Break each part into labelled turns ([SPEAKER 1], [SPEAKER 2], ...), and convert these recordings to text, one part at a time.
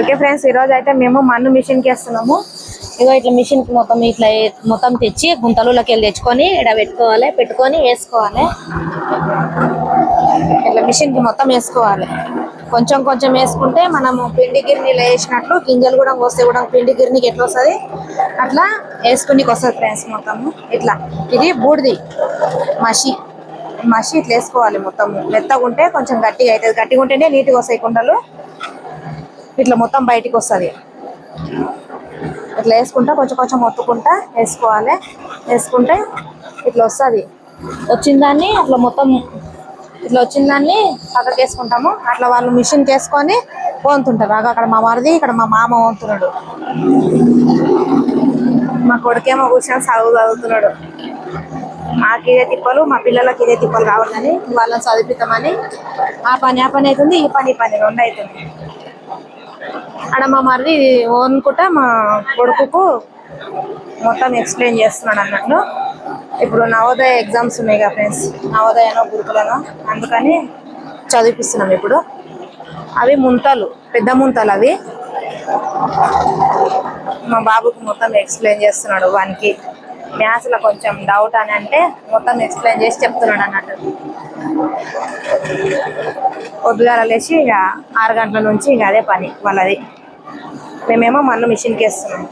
[SPEAKER 1] Okay friends ఈరోజు అయితే మేము మన్ను మిషన్కి వేస్తున్నాము.
[SPEAKER 2] ఇగో ఇట్లా మిషన్కి మొత్తం ఇట్లా మొత్తం తెచ్చి గుంతలలోకి వెళ్ళి తెచ్చుకొని ఇక్కడ పెట్టుకోవాలి పెట్టుకొని వేసుకోవాలి.
[SPEAKER 1] ఇట్లా మిషన్కి మొత్తం వేసుకోవాలి. కొంచెం కొంచెం వేసుకుంటే మనము పిండి గిర్నీలో వేసినట్లు గింజలు కూడా వస్తే కూడా. పిండి గిర్నీకి ఎట్లా వస్తుంది? అట్లా వేసుకునికి వస్తుంది ఫ్రెండ్స్ మొత్తము. ఇట్లా. ఇది బూడిది మసి మసి ఇట్లా వేసుకోవాలి మొత్తం మెత్తగా ఉంటే కొంచెం గట్టిగా అవుతుంది గట్టిగా ఉంటేనే నీట్గా వస్తాయి కుండలు. ఇట్లా మొత్తం బయటికి వస్తుంది. ఇట్లా వేసుకుంటా కొంచెం కొంచెం మొత్తుకుంటా వేసుకోవాలి. వేసుకుంటే ఇట్లా వస్తుంది.
[SPEAKER 2] వచ్చిన దాన్ని అట్లా మొత్తం
[SPEAKER 1] ఇట్లా వచ్చిన దాన్ని పక్కకి వేసుకుంటాము. అట్లా వాళ్ళు మిషన్కి వేసుకొని పోతుంటారు. అగ అక్కడ మా మరిది ఇక్కడ మా మామ వంతున్నాడు మా కొడుకేమో కూర్చొని చదువు చదువుతున్నాడు. మాకు ఇదే తిప్పలు మా పిల్లలకి ఇదే తిప్పలు కావాలని వాళ్ళని చదివిస్తామని ఆ పని ఆ పని అవుతుంది ఈ పని ఈ పని రెండు అవుతుంది. అక్కడ మా మరిది ఓనుకుంటా మా కొడుకుకు మొత్తం ఎక్స్ప్లెయిన్ చేస్తున్నాడు అన్నట్టు ఇప్పుడు నవోదయ ఎగ్జామ్స్ ఉన్నాయి కదా ఫ్రెండ్స్ నవోదయనో గురుకులనో అందుకని చదివిపిస్తున్నాం ఇప్పుడు. అవి ముంతలు పెద్ద ముంతలు అవి. మా బాబుకు మొత్తం ఎక్స్ప్లెయిన్ చేస్తున్నాడు వానికి. మ్యాథ్స్లో కొంచెం డౌట్ అని అంటే మొత్తం ఎక్స్ప్లెయిన్ చేసి చెప్తున్నాడు అన్నట్టు. పొద్దుగాల లేచి ఇక ఆరు గంటల నుంచి ఇక అదే పని వాళ్ళది. మేమేమో మన్ను మిషన్కి వేస్తున్నాం.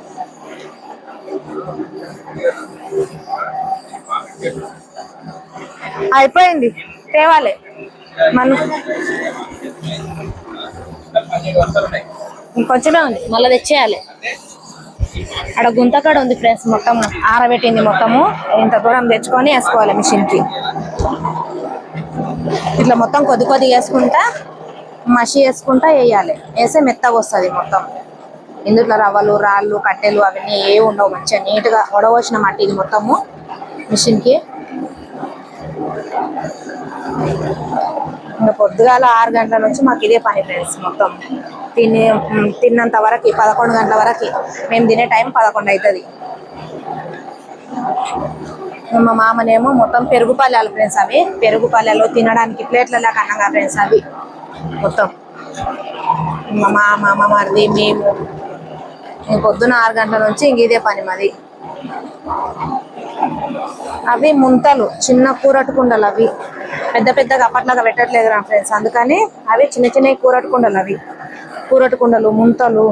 [SPEAKER 1] అయిపోయింది. తేవాలి. మన ఇంకొంచమే ఉంది.
[SPEAKER 2] మళ్ళీ తెచ్చేయాలి.
[SPEAKER 1] అక్కడ గుంతకాడ ఉంది ఫ్రెండ్స్ మొత్తం ఆరబెట్టింది మొత్తము. ఇంత దూరం తెచ్చుకొని వేసుకోవాలి మిషన్కి ఇట్లా మొత్తం కొద్ది కొద్దిగా వేసుకుంటా మసి వేసుకుంటా వేయాలి. వేస్తే మెత్తగా వస్తుంది మొత్తం. ఇందులో రవ్వలు రాళ్ళు కట్టెలు అవన్నీ ఏ ఉండవు మంచిగా నీట్గా ఉడవచ్చిన మట్టి ఇది మొత్తము మిషన్కి. ఇంకా పొద్దుగాల ఆరు గంటల నుంచి మాకు ఇదే పని ఫ్రెండ్స్ మొత్తం. తినే తిన్నంత వరకు పదకొండు గంటల వరకు మేము తినే టైం పదకొండు అవుతుంది. మా మామనేమో మొత్తం పెరుగు పల్లెలు ఫ్రెండ్స్ అవి. పెరుగు పల్లెలు తినడానికి ప్లేట్లలో కన్నాగా ఫ్రెండ్స్ అవి. మొత్తం. మా మామ మా మరిది మేము పొద్దున్న పొద్దున ఆరు గంటల నుంచి ఇంక ఇదే పని మాది. అవి ముంతలు చిన్న కూరటి కుండలు అవి. పెద్ద పెద్దగా అప్పట్లాగా పెట్టట్లేదు రా ఫ్రెండ్స్. అందుకని అవి చిన్న చిన్న కూరటి కుండలు అవి. కూరటి కుండలు ముంతలు.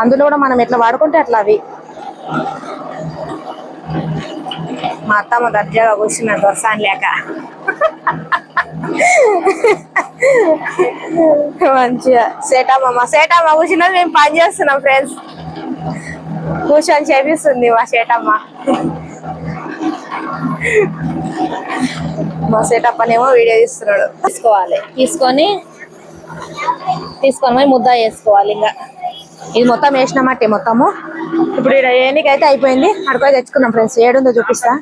[SPEAKER 1] అందులో కూడా మనం ఎట్లా వాడుకుంటే అట్లా అవి. మా అత్తమ్మ దర్జాగా కూర్చున్న దొరసాని లేక. మంచిగా. సేటమ్మ సేటమ్మ కూర్చున్నది మేము పని చేస్తున్నాం ఫ్రెండ్స్ కూర్చొని చేపిస్తుంది మా సేటమ్మ. మా సెటప్ అనేమో వీడియో తీస్తున్నాడు.
[SPEAKER 2] తీసుకోవాలి. తీసుకొని తీసుకొని ముద్ద వేసుకోవాలి ఇంకా.
[SPEAKER 1] ఇది మొత్తం వేసినామట్టి మొత్తము. ఇప్పుడు ఇక్కడ ఏనికైతే అయిపోయింది. అడుకొని తెచ్చుకున్నాం ఫ్రెండ్స్. ఏడుందో చూపిస్తా.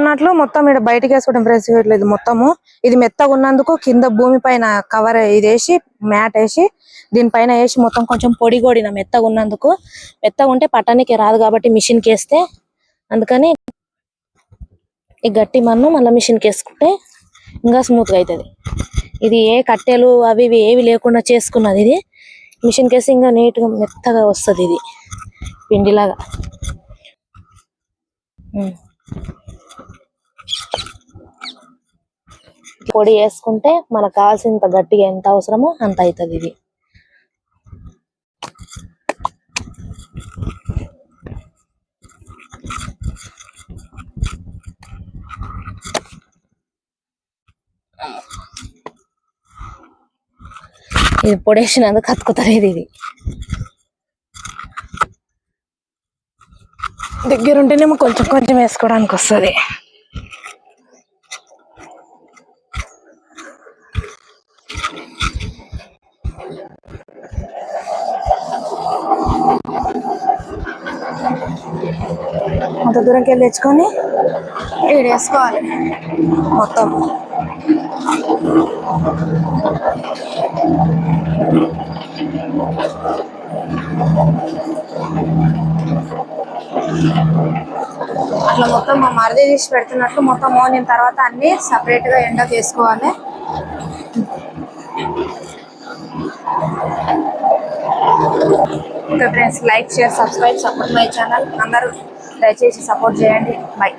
[SPEAKER 1] ఉన్నట్లు మొత్తం ఇక్కడ బయటకి వేసుకోవడం ఫ్రెండ్స్. ఇట్లా ఇది మొత్తము. ఇది మెత్తగా ఉన్నందుకు కింద భూమి పైన కవర్ ఇది వేసి మ్యాట్ వేసి దీనిపైన వేసి మొత్తం కొంచెం పొడి కొడిన మెత్తగా ఉన్నందుకు. మెత్తగా ఉంటే పట్టానికి రాదు కాబట్టి మిషన్కి వేస్తే. అందుకని ఈ గట్టి మన్ను మళ్ళీ మిషన్కి వేసుకుంటే ఇంకా స్మూత్గా అవుతుంది ఇది ఏ కట్టెలు అవి ఇవి ఏవి లేకుండా చేసుకున్నది ఇది. మిషన్ కేసింగ్ ఇంకా నీట్గా మెత్తగా వస్తుంది ఇది. పిండిలాగా. పొడి వేసుకుంటే మనకు కావాల్సినంత గట్టిగా ఎంత అవసరమో అంత అవుతుంది ఇది. ఇది పొడేసినందుకు కత్తుకుతలేదు ఇది. దగ్గర ఉంటేనేమో కొంచెం కొంచెం వేసుకోవడానికి వస్తుంది. అంత దూరంకి వెళ్ళి తెచ్చుకొని ఈడ వేసుకోవాలి మొత్తం. అట్లా మొత్తం మా మరిది తీసి పెడుతున్నట్లు మొత్తం మోనిన తర్వాత అన్ని సపరేట్గా చేసుకోవాలి. Okay friends like share subscribe support my channel అందరూ దయచేసి సపోర్ట్ చేయండి. బై